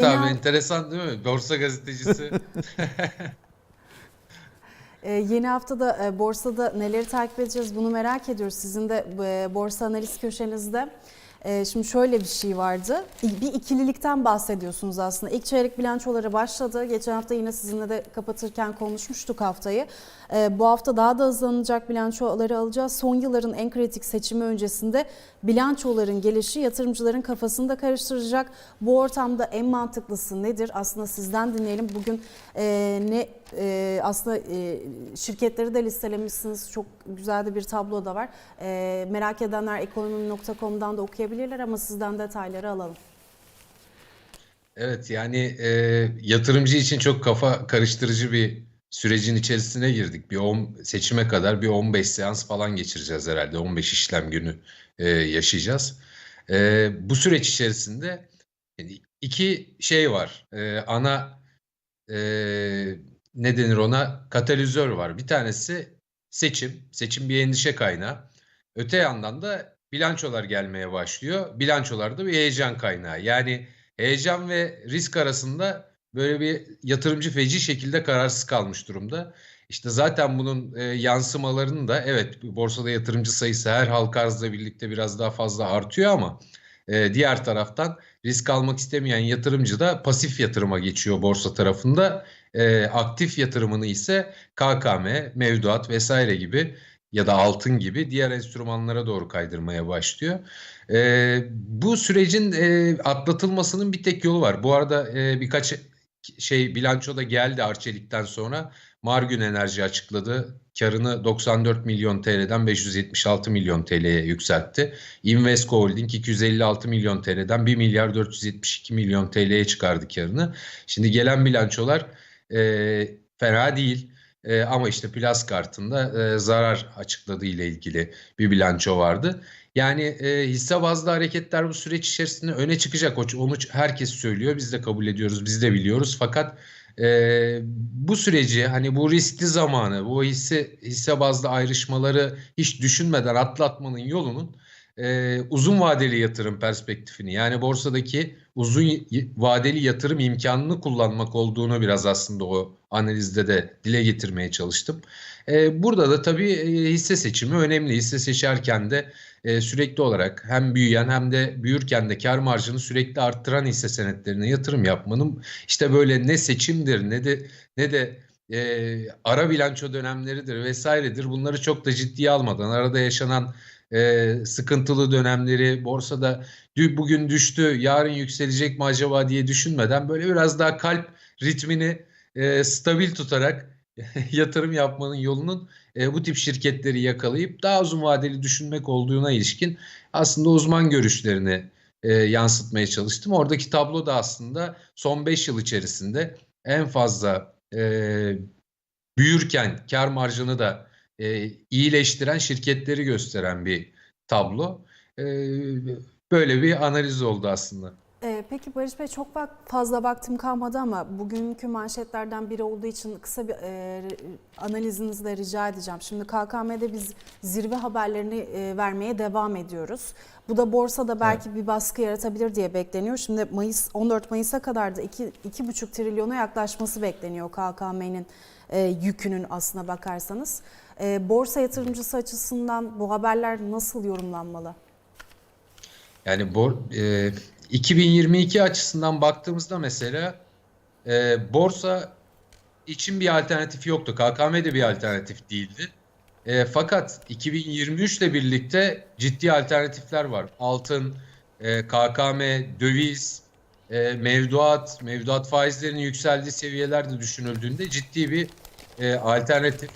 Tabii enteresan değil mi? Borsa gazetecisi. e, yeni haftada e, borsada neleri takip edeceğiz bunu merak ediyoruz. Sizin de e, borsa analiz köşenizde. E, şimdi şöyle bir şey vardı. Bir ikililikten bahsediyorsunuz aslında. İlk çeyrek bilançoları başladı. Geçen hafta yine sizinle de kapatırken konuşmuştuk haftayı. E, bu hafta daha da hızlanacak bilançoları alacağız. Son yılların en kritik seçimi öncesinde bilançoların gelişi yatırımcıların kafasını da karıştıracak. Bu ortamda en mantıklısı nedir? Aslında sizden dinleyelim. Bugün e, ne e, aslında e, şirketleri de listelemişsiniz. Çok güzel de bir tablo da var. Merak edenler ekonomi.com'dan da okuyabilirler ama sizden detayları alalım. Evet yani e, yatırımcı için çok kafa karıştırıcı bir sürecin içerisine girdik. Bir 10 seçime kadar bir 15 seans falan geçireceğiz herhalde. 15 işlem günü e, yaşayacağız. E, bu süreç içerisinde yani iki şey var. E, ana e, ne denir ona? Katalizör var. Bir tanesi seçim. Seçim bir endişe kaynağı. Öte yandan da bilançolar gelmeye başlıyor. Bilançolar da bir heyecan kaynağı. Yani heyecan ve risk arasında böyle bir yatırımcı feci şekilde kararsız kalmış durumda. İşte zaten bunun e, yansımalarını da evet borsada yatırımcı sayısı her halka arzla birlikte biraz daha fazla artıyor ama e, diğer taraftan risk almak istemeyen yatırımcı da pasif yatırıma geçiyor borsa tarafında. E, aktif yatırımını ise KKM, mevduat vesaire gibi ya da altın gibi diğer enstrümanlara doğru kaydırmaya başlıyor. Ee, bu sürecin e, atlatılmasının bir tek yolu var. Bu arada e, birkaç şey bilanço da geldi Arçelik'ten sonra. Margün Enerji açıkladı. Karını 94 milyon TL'den 576 milyon TL'ye yükseltti. Invesco Holding 256 milyon TL'den 1 milyar 472 milyon TL'ye çıkardı karını. Şimdi gelen bilançolar e, fena değil. E, ama işte Plus kartında e, zarar açıkladığı ile ilgili bir bilanço vardı. Yani e, hisse bazlı hareketler bu süreç içerisinde öne çıkacak. Onu herkes söylüyor. Biz de kabul ediyoruz, biz de biliyoruz. Fakat e, bu süreci hani bu riskli zamanı, bu hisse hisse bazlı ayrışmaları hiç düşünmeden atlatmanın yolunun e, uzun vadeli yatırım perspektifini yani borsadaki uzun vadeli yatırım imkanını kullanmak olduğunu biraz aslında o analizde de dile getirmeye çalıştım. E, burada da tabii e, hisse seçimi önemli. Hisse seçerken de e, sürekli olarak hem büyüyen hem de büyürken de kar marjını sürekli arttıran hisse senetlerine yatırım yapmanın işte böyle ne seçimdir ne de ne de e, ara bilanço dönemleridir vesairedir. Bunları çok da ciddiye almadan arada yaşanan e, sıkıntılı dönemleri borsada bugün düştü yarın yükselecek mi acaba diye düşünmeden böyle biraz daha kalp ritmini e, stabil tutarak yatırım yapmanın yolunun e, bu tip şirketleri yakalayıp daha uzun vadeli düşünmek olduğuna ilişkin aslında uzman görüşlerini e, yansıtmaya çalıştım. Oradaki tablo da aslında son 5 yıl içerisinde en fazla e, büyürken kar marjını da e, iyileştiren şirketleri gösteren bir tablo. E, böyle bir analiz oldu aslında. Peki Barış Bey çok vak- fazla vaktim kalmadı ama bugünkü manşetlerden biri olduğu için kısa bir e, analizinizi de rica edeceğim. Şimdi KKM'de biz zirve haberlerini e, vermeye devam ediyoruz. Bu da borsada belki bir baskı yaratabilir diye bekleniyor. Şimdi Mayıs 14 Mayıs'a kadar da 2 2,5 trilyona yaklaşması bekleniyor KKM'nin e, yükünün aslına bakarsanız. E, borsa yatırımcısı açısından bu haberler nasıl yorumlanmalı? Yani bor, e, 2022 açısından baktığımızda mesela e, borsa için bir alternatif yoktu. KKM de bir alternatif değildi. E, fakat 2023 ile birlikte ciddi alternatifler var. Altın, e, KKM, döviz, e, mevduat, mevduat faizlerinin yükseldiği seviyelerde düşünüldüğünde ciddi bir e, alternatif.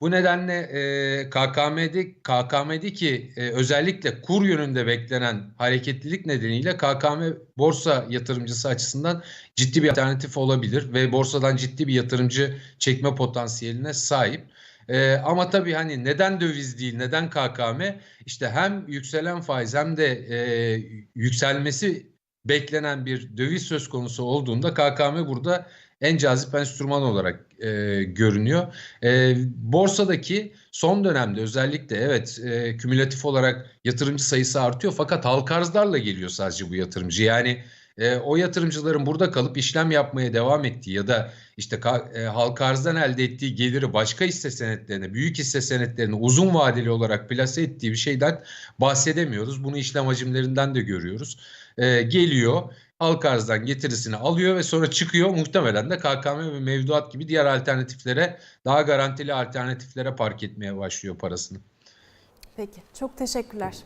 Bu nedenle e, KKM'de KKM'deki e, özellikle kur yönünde beklenen hareketlilik nedeniyle KKM borsa yatırımcısı açısından ciddi bir alternatif olabilir ve borsadan ciddi bir yatırımcı çekme potansiyeline sahip. E, ama tabii hani neden döviz değil, neden KKM? İşte hem yükselen faiz hem de e, yükselmesi beklenen bir döviz söz konusu olduğunda KKM burada en cazip enstrüman olarak e, görünüyor. E, borsadaki son dönemde özellikle evet e, kümülatif olarak yatırımcı sayısı artıyor fakat halka arzlarla geliyor sadece bu yatırımcı. Yani e, o yatırımcıların burada kalıp işlem yapmaya devam ettiği ya da işte e, halka arzdan elde ettiği geliri başka hisse senetlerine, büyük hisse senetlerine uzun vadeli olarak plase ettiği bir şeyden bahsedemiyoruz. Bunu işlem hacimlerinden de görüyoruz. E, geliyor, halka arzdan getirisini alıyor ve sonra çıkıyor. Muhtemelen de KKM ve mevduat gibi diğer alternatiflere, daha garantili alternatiflere park etmeye başlıyor parasını. Peki çok teşekkürler.